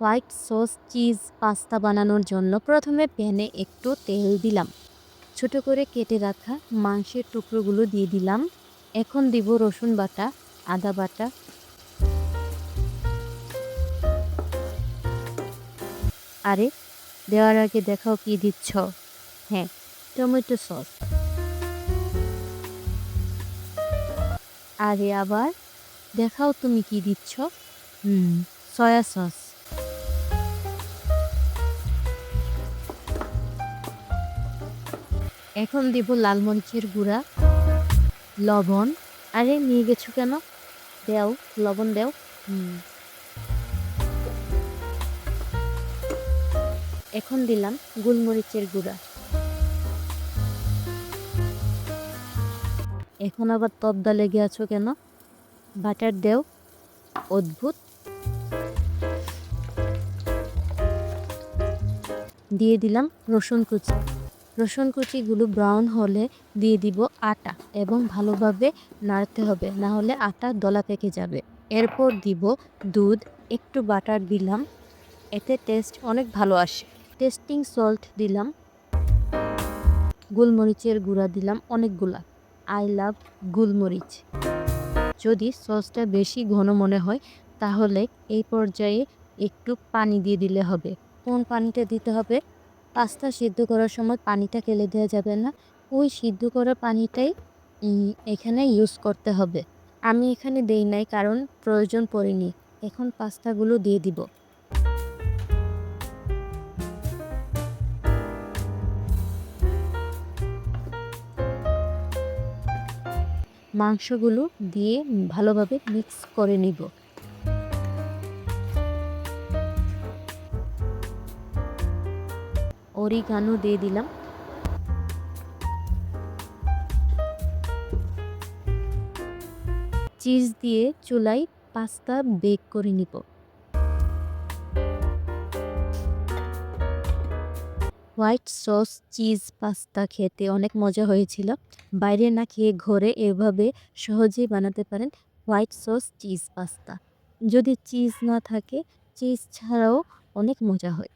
White sauce cheese pasta বানানোর জন্য প্রথমে প্যানে একটু তেল দিলাম। ছোট করে কেটে রাখা মাংসের টুকরোগুলো দিয়ে দিলাম। এখন দিব রসুন বাটা, আদা বাটা। আরে, দেওয়ার আগে দেখাও কি দিচ্ছ? হ্যাঁ টমেটো সস। আরে আবার, দেখাও তুমি কি দিচ্ছ? হুম, সয়া সস। এখন দিব লাল মরিচের গুঁড়া, লবণ। আরে, নিয়ে গেছো কেন? দেও, লবণ দেও। এখন দিলাম গোলমরিচের গুঁড়া। এখন আবার তবদা লেগে আছো কেন? বাটার দেও। অদ্ভুত। দিয়ে দিলাম রসুন কুচি। রসুন কুচিগুলো ব্রাউন হলে দিয়ে দিব আটা এবং ভালোভাবে নাড়তে হবে না হলে আটা দলা পেকে যাবে। এরপর দিব দুধ, একটু বাটার দিলাম, এতে টেস্ট অনেক ভালো আসে। টেস্টিং সল্ট দিলাম, গোলমরিচের গুঁড়া দিলাম অনেকগুলা। আই লাভ গোলমরিচ। যদি সসটা বেশি ঘন মনে হয়, তাহলে এই পর্যায়ে একটু পানি দিয়ে দিলে হবে। কোন পানিটা দিতে হবে? পাস্তা সিদ্ধ করার সময় পানিটা ফেলে দেওয়া যাবে না। ওই সিদ্ধ করা পানিটাই এখানে ইউজ করতে হবে। আমি এখানে দেই নাই কারণ প্রয়োজন পড়েনি। এখন পাস্তাগুলো দিয়ে দিব। মাংসগুলো দিয়ে ভালোভাবে মিক্স করে নিব। অরিগানো দিয়ে দিলাম। চিজ দিয়ে চুলায় পাস্তা বেক করে নিব। হোয়াইট সস, চিজ, পাস্তা খেতে অনেক মজা হয়েছিল। বাইরে না খেয়ে ঘরে এভাবে সহজেই বানাতে পারেন হোয়াইট সস, চিজ, পাস্তা। যদি চিজ না থাকে, চিজ ছাড়াও অনেক মজা হয়।